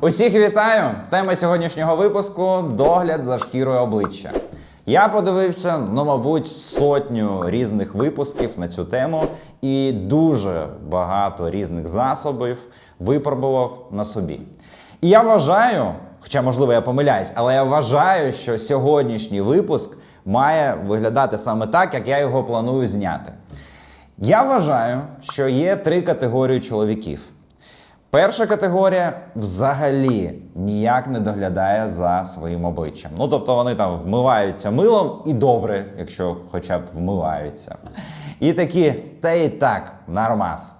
Усіх вітаю! Тема сьогоднішнього випуску догляд за шкірою обличчя. Я подивився, ну, мабуть, сотню різних випусків на цю тему і дуже багато різних засобів випробував на собі. І я вважаю, хоча, можливо, я помиляюсь, але я вважаю, що сьогоднішній випуск має виглядати саме так, як я його планую зняти. Я вважаю, що є три категорії чоловіків. Перша категорія взагалі ніяк не доглядає за своїм обличчям. Ну тобто вони там вмиваються милом і добре, якщо хоча б вмиваються. І такі, та і так, нормас.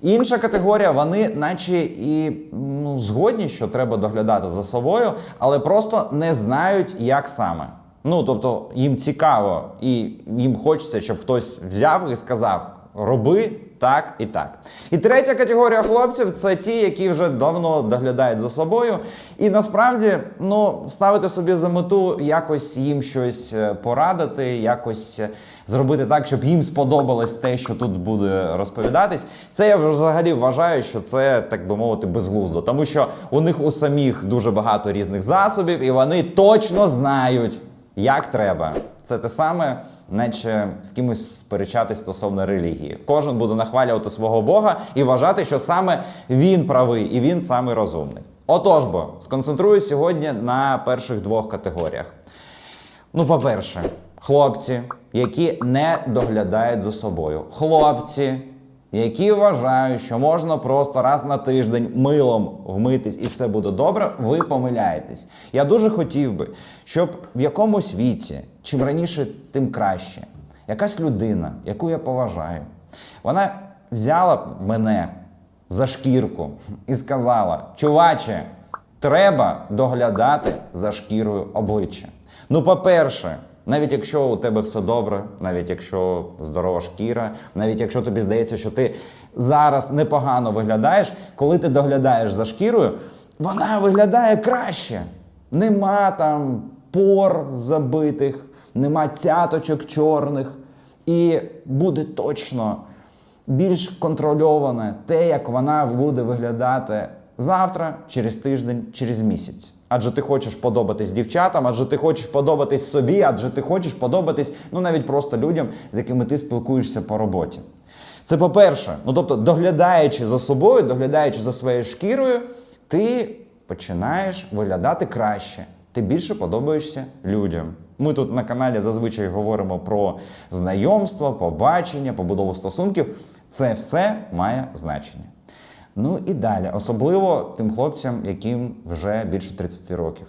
Інша категорія, вони, наче і ну, згодні, що треба доглядати за собою, але просто не знають, як саме. Ну тобто їм цікаво, і їм хочеться, щоб хтось взяв і сказав: роби так і так. І третя категорія хлопців це ті, які вже давно доглядають за собою, і насправді ну, ставити собі за мету якось їм щось е, порадити, якось е, зробити так, щоб їм сподобалось те, що тут буде розповідатись. Це я взагалі вважаю, що це так би мовити безглуздо, тому що у них у самих дуже багато різних засобів, і вони точно знають. Як треба, це те саме, наче з кимось сперечатись стосовно релігії. Кожен буде нахвалювати свого Бога і вважати, що саме він правий і він саме розумний. Отож бо сконцентрую сьогодні на перших двох категоріях. Ну, по-перше, хлопці, які не доглядають за собою. Хлопці, які вважають, що можна просто раз на тиждень милом вмитись і все буде добре, ви помиляєтесь. Я дуже хотів би, щоб в якомусь віці, чим раніше, тим краще, якась людина, яку я поважаю, вона взяла мене за шкірку і сказала: чуваче, треба доглядати за шкірою обличчя. Ну, по-перше, навіть якщо у тебе все добре, навіть якщо здорова шкіра, навіть якщо тобі здається, що ти зараз непогано виглядаєш, коли ти доглядаєш за шкірою, вона виглядає краще. Нема там пор забитих, нема цяточок чорних, і буде точно більш контрольоване те, як вона буде виглядати завтра, через тиждень, через місяць. Адже ти хочеш подобатись дівчатам, адже ти хочеш подобатись собі, адже ти хочеш подобатись ну навіть просто людям, з якими ти спілкуєшся по роботі. Це по-перше, ну тобто, доглядаючи за собою, доглядаючи за своєю шкірою, ти починаєш виглядати краще. Ти більше подобаєшся людям. Ми тут на каналі зазвичай говоримо про знайомство, побачення, побудову стосунків. Це все має значення. Ну і далі, особливо тим хлопцям, яким вже більше 30 років.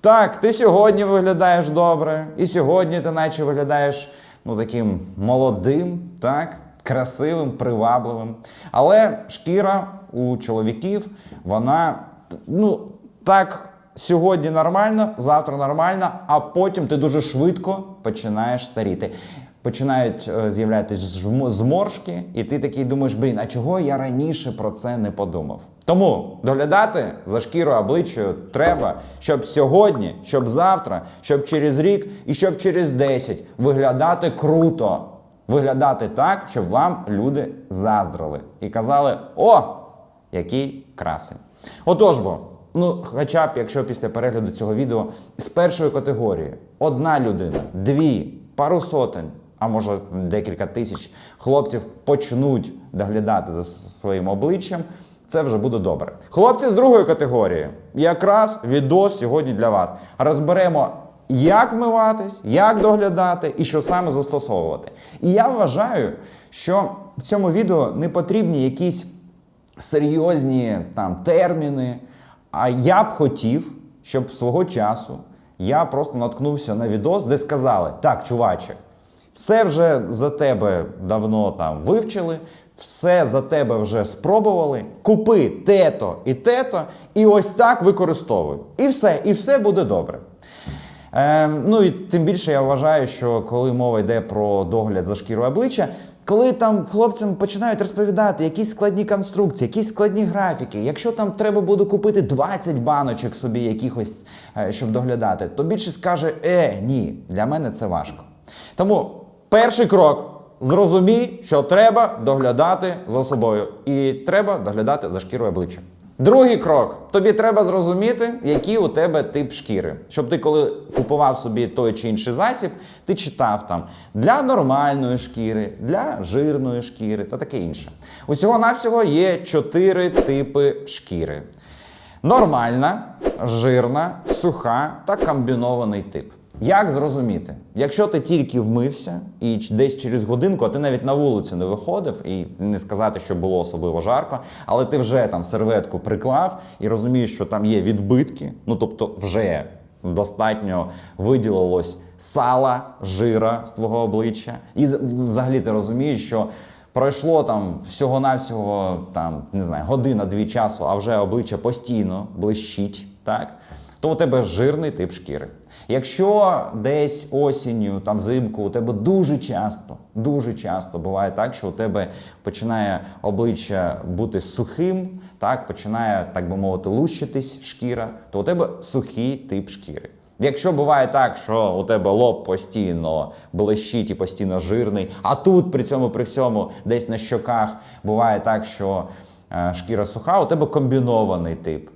Так, ти сьогодні виглядаєш добре, і сьогодні ти наче виглядаєш ну, таким молодим, так, красивим, привабливим. Але шкіра у чоловіків, вона ну, так сьогодні нормально, завтра нормально, а потім ти дуже швидко починаєш старіти. Починають е, з'являтися зморшки, і ти такий думаєш, блін, а чого я раніше про це не подумав? Тому доглядати за шкірою обличчя треба, щоб сьогодні, щоб завтра, щоб через рік і щоб через 10 виглядати круто. Виглядати так, щоб вам люди заздрили і казали: о, який красень. Отож бо, ну, хоча б, якщо після перегляду цього відео з першої категорії одна людина, дві, пару сотень, а може декілька тисяч хлопців почнуть доглядати за своїм обличчям, це вже буде добре. Хлопці з другої категорії, якраз відос сьогодні для вас. Розберемо, як вмиватись, як доглядати і що саме застосовувати. І я вважаю, що в цьому відео не потрібні якісь серйозні там терміни. А я б хотів, щоб свого часу я просто наткнувся на відос, де сказали: так, чуваче, все вже за тебе давно там вивчили, все за тебе вже спробували. Купи те-то і те-то, і ось так використовуй. І все, і все буде добре. Е, ну і тим більше я вважаю, що коли мова йде про догляд за шкірою обличчя, коли там хлопцям починають розповідати якісь складні конструкції, якісь складні графіки, якщо там треба буде купити 20 баночок собі якихось, е, щоб доглядати, то більшість скаже: е, ні, для мене це важко. Тому перший крок. Зрозумій, що треба доглядати за собою, і треба доглядати за шкірою обличчя. Другий крок. Тобі треба зрозуміти, який у тебе тип шкіри. Щоб ти, коли купував собі той чи інший засіб, ти читав там для нормальної шкіри, для жирної шкіри та таке інше. Усього-навсього є чотири типи шкіри: нормальна, жирна, суха та комбінований тип. Як зрозуміти? Якщо ти тільки вмився і десь через годинку, а ти навіть на вулицю не виходив, і не сказати, що було особливо жарко, але ти вже там серветку приклав і розумієш, що там є відбитки, ну тобто вже достатньо виділилось сала, жира з твого обличчя, і взагалі ти розумієш, що Пройшло там всього-навсього там, не знаю, година-дві часу, а вже обличчя постійно блищить, так? То у тебе жирний тип шкіри. Якщо десь осінню, там взимку, у тебе дуже часто, дуже часто буває так, що у тебе починає обличчя бути сухим, так, починає, так би мовити, лущитись шкіра, то у тебе сухий тип шкіри. Якщо буває так, що у тебе лоб постійно блищить і постійно жирний, а тут при цьому при всьому десь на щоках буває так, що е, шкіра суха, у тебе комбінований тип.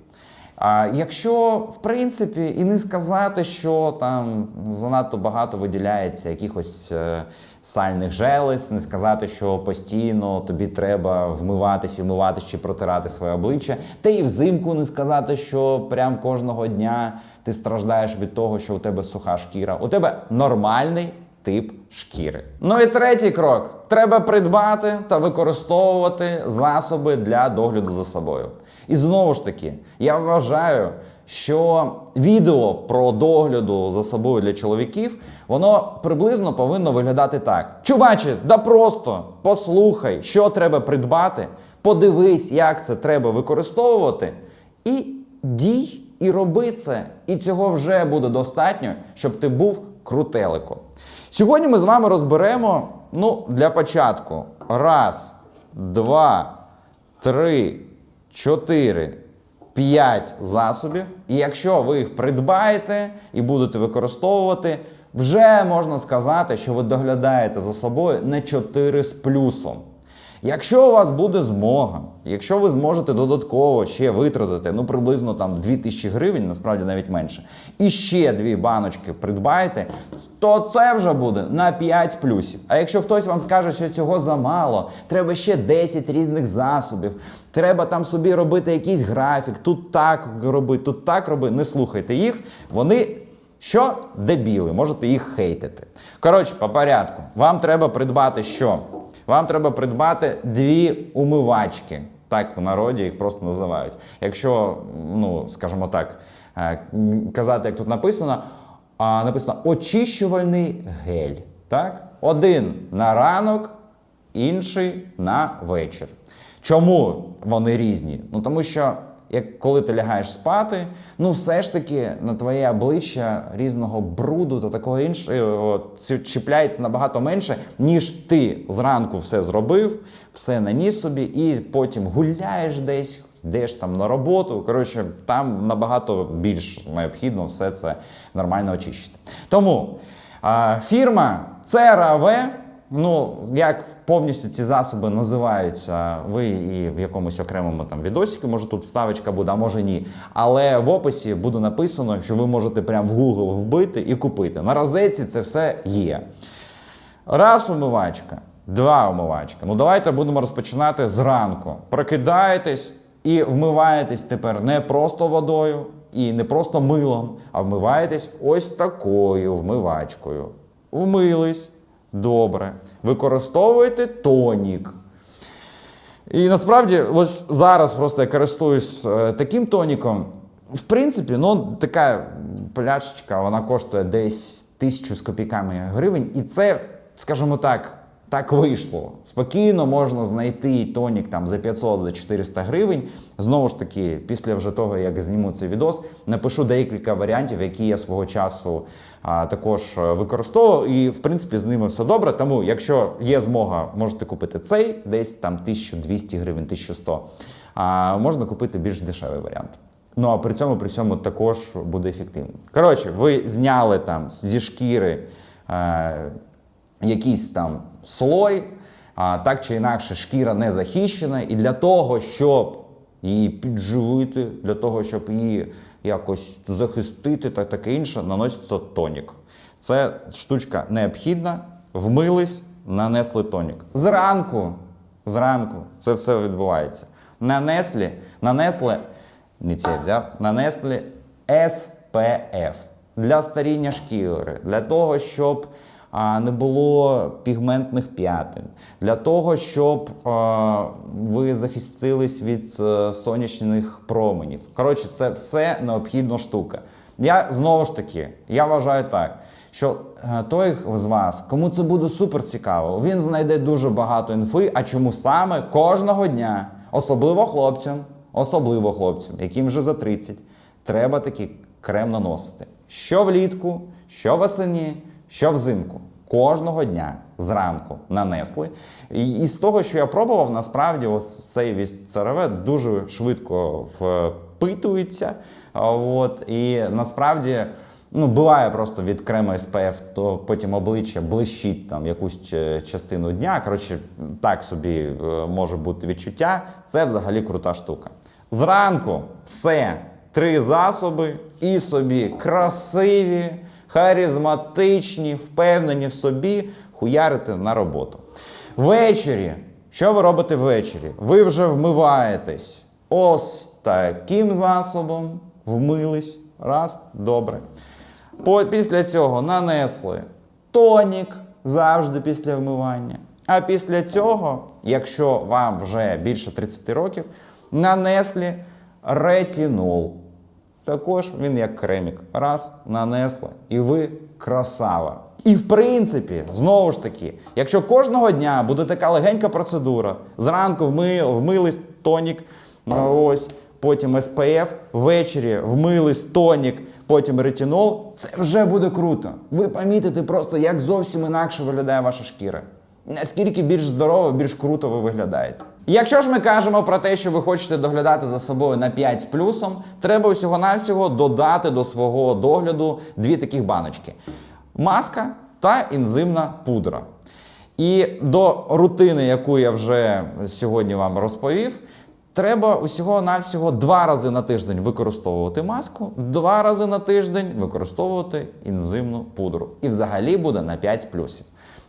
А якщо в принципі і не сказати, що там занадто багато виділяється якихось е, сальних желез, не сказати, що постійно тобі треба вмиватись і вмиватись чи протирати своє обличчя, та і взимку не сказати, що прям кожного дня ти страждаєш від того, що у тебе суха шкіра. У тебе нормальний тип шкіри. Ну і третій крок: треба придбати та використовувати засоби для догляду за собою. І знову ж таки, я вважаю, що відео про догляду за собою для чоловіків, воно приблизно повинно виглядати так: чуваче, да просто послухай, що треба придбати, подивись, як це треба використовувати, і дій і роби це. І цього вже буде достатньо, щоб ти був крутелико. Сьогодні ми з вами розберемо, ну, для початку, раз, два, три, чотири, п'ять засобів. І якщо ви їх придбаєте і будете використовувати, вже можна сказати, що ви доглядаєте за собою не 4 з плюсом. Якщо у вас буде змога, якщо ви зможете додатково ще витратити ну приблизно там 2000 гривень, насправді навіть менше, і ще дві баночки придбаєте, то це вже буде на 5 плюсів. А якщо хтось вам скаже, що цього замало, треба ще 10 різних засобів, треба там собі робити якийсь графік, тут так роби, тут так роби, не слухайте їх, вони що дебіли, можете їх хейтити. Коротше, по порядку, вам треба придбати що? Вам треба придбати дві умивачки. Так в народі їх просто називають. Якщо, ну, скажімо так, е, казати, як тут написано, написано очищувальний гель. Так? Один на ранок, інший на вечір. Чому вони різні? Ну тому що як коли ти лягаєш спати, ну все ж таки на твоє обличчя різного бруду та такого іншого ці- чіпляється набагато менше, ніж ти зранку все зробив, все наніс собі, і потім гуляєш десь, йдеш там на роботу. Коротше, там набагато більш необхідно все це нормально очищити. Тому а, фірма CeraVe, Ну, як повністю ці засоби називаються, ви і в якомусь окремому там відосіку, може тут вставочка буде, а може ні. Але в описі буде написано, що ви можете прямо в Google вбити і купити. На розетці це все є. Раз умивачка, два умивачка. Ну давайте будемо розпочинати зранку. Прокидаєтесь і вмиваєтесь тепер не просто водою і не просто милом, а вмиваєтесь ось такою вмивачкою. Вмились. Добре. Використовуєте тонік. І насправді, ось зараз просто я користуюсь е, таким тоніком. В принципі, ну, така пляшечка, вона коштує десь тисячу з копійками гривень. І це, скажімо так, так вийшло. Спокійно можна знайти тонік там за 500 за 400 гривень. Знову ж таки, після вже того, як зніму цей відос, напишу декілька варіантів, які я свого часу також е, використовував. І в принципі з ними все добре. Тому, якщо є змога, можете купити цей, десь там 1200 гривень, 1100. А можна купити більш дешевий варіант. Ну а при цьому при цьому також буде ефективним. Коротше, ви зняли там зі шкіри. Е, якийсь там слой, а, так чи інакше шкіра не захищена. І для того, щоб її підживити, для того, щоб її якось захистити та таке інше, наноситься тонік. Це штучка необхідна. Вмились, нанесли тонік. Зранку, зранку це все відбувається. Нанесли, нанесли, не це взяв, нанесли SPF для старіння шкіри, для того, щоб не було пігментних п'ятин, для того, щоб ви захистились від е, сонячних променів. Коротше, це все необхідна штука. Я знову ж таки, я вважаю так, що е, той з вас, кому це буде супер цікаво, він знайде дуже багато інфи. А чому саме кожного дня, особливо хлопцям, особливо хлопцям, яким вже за 30, треба такий крем наносити. Що влітку, що восені, що взимку. Кожного дня зранку нанесли. І, і з того, що я пробував, насправді ось цей вісь ЦРВ дуже швидко впитується. От, і насправді. Ну, буває просто від крему SPF, то потім обличчя блищить там якусь частину дня. Коротше, так собі е, може бути відчуття. Це взагалі крута штука. Зранку все, три засоби, і собі красиві, харизматичні, впевнені в собі, хуярите на роботу. Ввечері. Що ви робите ввечері? Ви вже вмиваєтесь ось таким засобом, вмились. Раз, добре. Після цього нанесли тонік завжди після вмивання. А після цього, якщо вам вже більше 30 років, нанесли ретинол. Також він як кремік. Раз, нанесли, і ви красава. І в принципі, знову ж таки, якщо кожного дня буде така легенька процедура, зранку вми, вмились тонік, ось, потім SPF, ввечері вмились тонік, потім ретинол, це вже буде круто. Ви помітите просто, як зовсім інакше виглядає ваша шкіра. Наскільки більш здорово, більш круто ви виглядаєте. Якщо ж ми кажемо про те, що ви хочете доглядати за собою на 5 з плюсом, треба усього-навсього додати до свого догляду дві таких баночки: маска та ензимна пудра. І до рутини, яку я вже сьогодні вам розповів, треба усього-навсього два рази на тиждень використовувати маску, два рази на тиждень використовувати ензимну пудру. І взагалі буде на 5 з плюсів.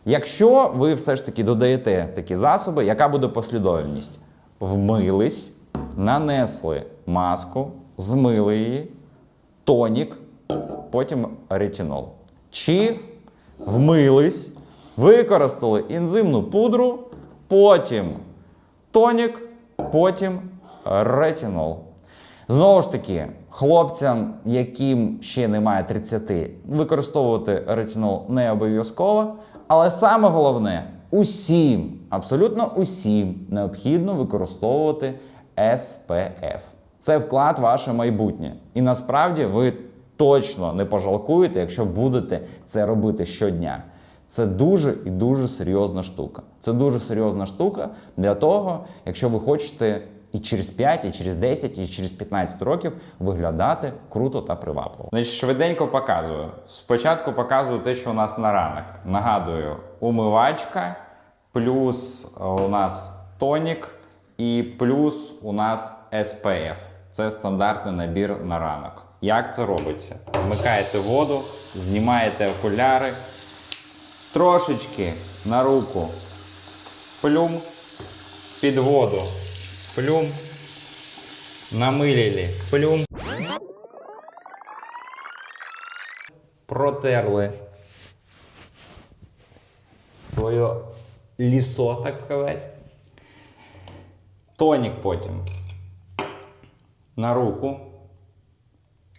Якщо ви все ж таки додаєте такі засоби, яка буде послідовність? Вмились, нанесли маску, змили її, тонік, потім ретинол. Чи вмились, використали ензимну пудру, потім тонік, потім ретинол. Знову ж таки, хлопцям, яким ще немає 30, використовувати ретинол не обов'язково. Але саме головне, усім, абсолютно усім необхідно використовувати SPF. Це вклад в ваше майбутнє. І насправді ви точно не пожалкуєте, якщо будете це робити щодня. Це дуже і дуже серйозна штука. Це дуже серйозна штука для того, якщо ви хочете і через 5, і через 10, і через 15 років виглядати круто та привабливо. Значить, швиденько показую. Спочатку показую те, що у нас на ранок. Нагадую, умивачка, плюс у нас тонік, і плюс у нас SPF. Це стандартний набір на ранок. Як це робиться? Вмикаєте воду, знімаєте окуляри, трошечки на руку плюм під воду. Плюм. Намилили. Плюм. Протерли своє лісо, так сказати. Тонік потім. На руку.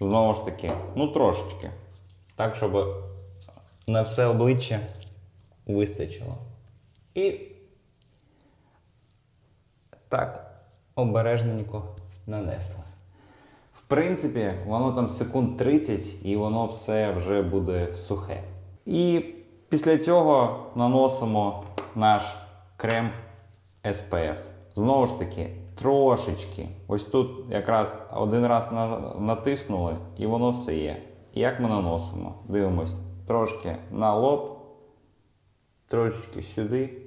Знову ж таки, ну трошечки. Так, щоб на все обличчя вистачило. І так обережненько нанесли. В принципі, воно там секунд 30 і воно все вже буде сухе. І після цього наносимо наш крем SPF. Знову ж таки, трошечки. Ось тут якраз один раз натиснули, і воно все є. І Як ми наносимо? Дивимось трошки на лоб, трошечки сюди,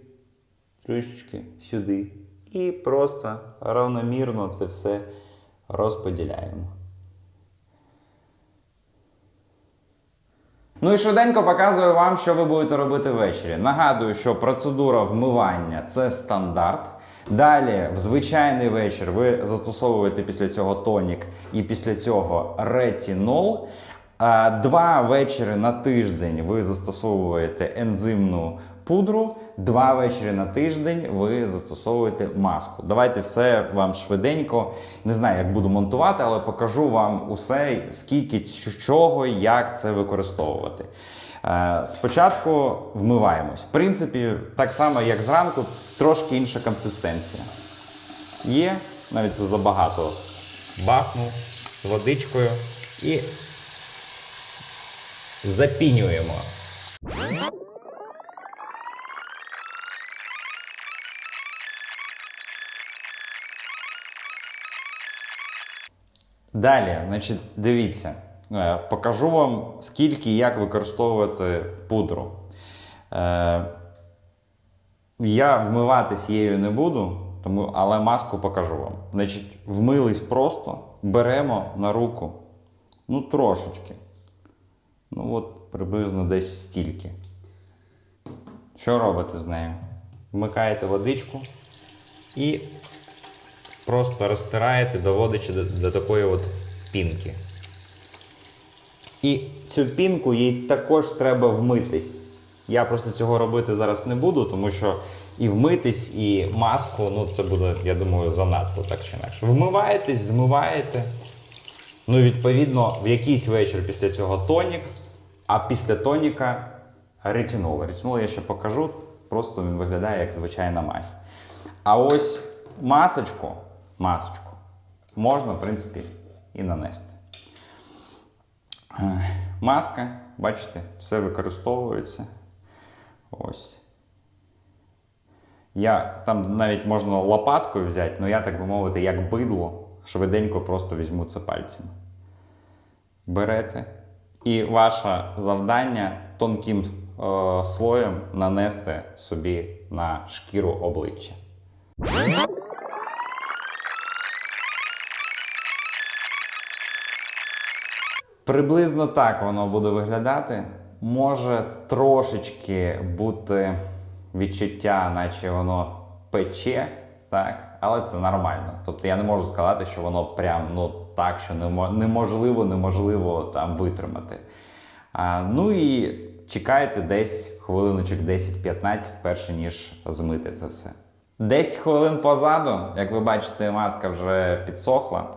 трошечки сюди. І просто равномірно це все розподіляємо. Ну і швиденько показую вам, що ви будете робити ввечері. Нагадую, що процедура вмивання це стандарт. Далі, в звичайний вечір, ви застосовуєте після цього тонік і після цього ретінол. Два вечори на тиждень ви застосовуєте ензимну пудру, два вечори на тиждень ви застосовуєте маску. Давайте все вам швиденько. Не знаю, як буду монтувати, але покажу вам усе, скільки чого, як це використовувати. Е, Спочатку вмиваємось. В принципі, так само, як зранку, трошки інша консистенція. Є, навіть це забагато. Бахнув водичкою і запінюємо. Далі, значить, дивіться, е, покажу вам, скільки і як використовувати пудру. Е, я вмиватись її не буду, тому, але маску покажу вам. Значить, вмились просто, беремо на руку, ну трошечки. Ну от приблизно десь стільки. Що робите з нею? Вмикаєте водичку і просто розтираєте, доводячи до, до такої от пінки. І цю пінку їй також треба вмитись. Я просто цього робити зараз не буду, тому що і вмитись, і маску, ну це буде, я думаю, занадто так чи інакше. Вмиваєтесь, змиваєте. Ну, відповідно, в якийсь вечір після цього тонік, а після тоніка ретинол. Ретинол я ще покажу, просто він виглядає як звичайна мазь. А ось масочку, масочку можна, в принципі, і нанести. Е, Маска, бачите, все використовується. Ось. Я там навіть можна лопаткою взяти, але я, так би мовити, як бидло, швиденько просто візьму це пальцем. Берете. І ваше завдання тонким е, слоєм нанести собі на шкіру обличчя. Приблизно так воно буде виглядати. Може трошечки бути відчуття, наче воно пече, так? але це нормально. Тобто я не можу сказати, що воно прям ну так, що неможливо, неможливо там витримати. А, ну і чекайте десь хвилиночок 10-15, перше ніж змити це все. 10 хвилин позаду, як ви бачите, маска вже підсохла.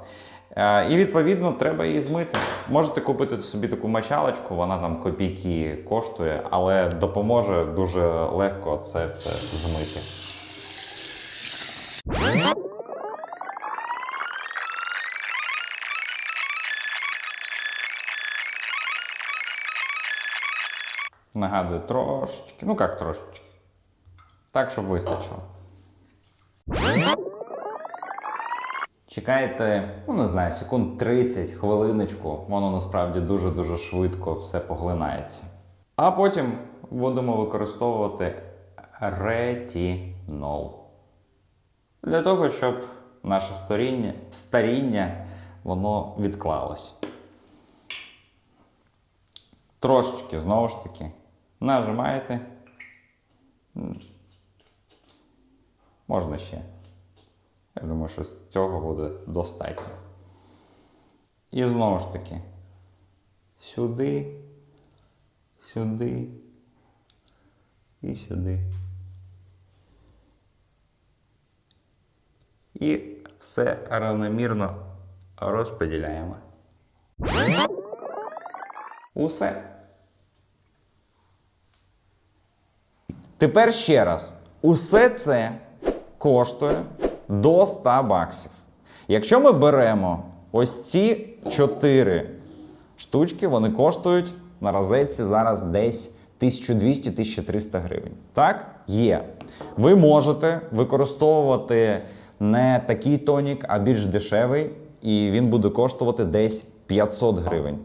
Е, І відповідно треба її змити. Можете купити собі таку мочалочку, вона там копійки коштує, але допоможе дуже легко це все змити. Нагадую, трошечки, ну як трошечки. Так, щоб вистачило. Чекаєте, ну не знаю, секунд 30, хвилиночку, воно насправді дуже-дуже швидко все поглинається. А потім будемо використовувати ретінол. Для того, щоб наше старіння, старіння воно відклалось. Трошечки, знову ж таки, нажимаєте. Можна ще. Я думаю, що з цього буде достатньо. І знову ж таки, сюди, сюди і сюди. І все равномірно розподіляємо. Усе. Тепер ще раз. Усе це коштує до 100 баксів. Якщо ми беремо ось ці 4 штучки, вони коштують на розетці зараз десь 1200-1300 гривень. Так? Є. Ви можете використовувати не такий тонік, а більш дешевий, і він буде коштувати десь 500 гривень.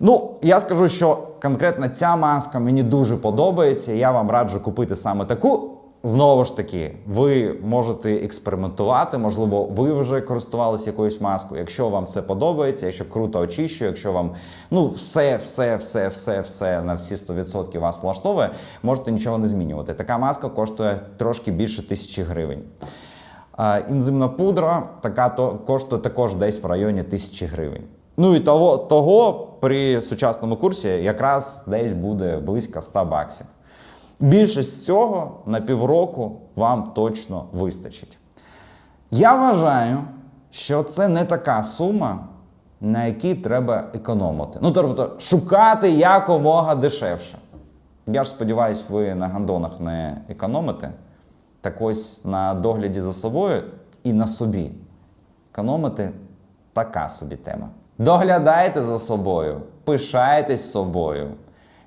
Ну, я скажу, що конкретно ця маска мені дуже подобається. Я вам раджу купити саме таку. Знову ж таки, ви можете експериментувати, можливо, ви вже користувалися якоюсь маскою. Якщо вам все подобається, якщо круто очищує, якщо вам ну все, все, все, все, все на всі 100% вас влаштовує, можете нічого не змінювати. Така маска коштує трошки більше тисячі гривень. Інзимна пудра така то коштує також десь в районі тисячі гривень. Ну і того, того при сучасному курсі якраз десь буде близько 100 баксів. Більшість цього на півроку вам точно вистачить. Я вважаю, що це не така сума, на якій треба економити. Ну, тобто, шукати якомога дешевше. Я ж сподіваюся, ви на гандонах не економите. Так ось на догляді за собою і на собі. Економити така собі тема. Доглядайте за собою, пишайтесь собою,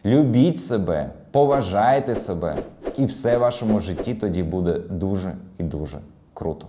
любіть себе, поважайте себе, і все в вашому житті тоді буде дуже і дуже круто.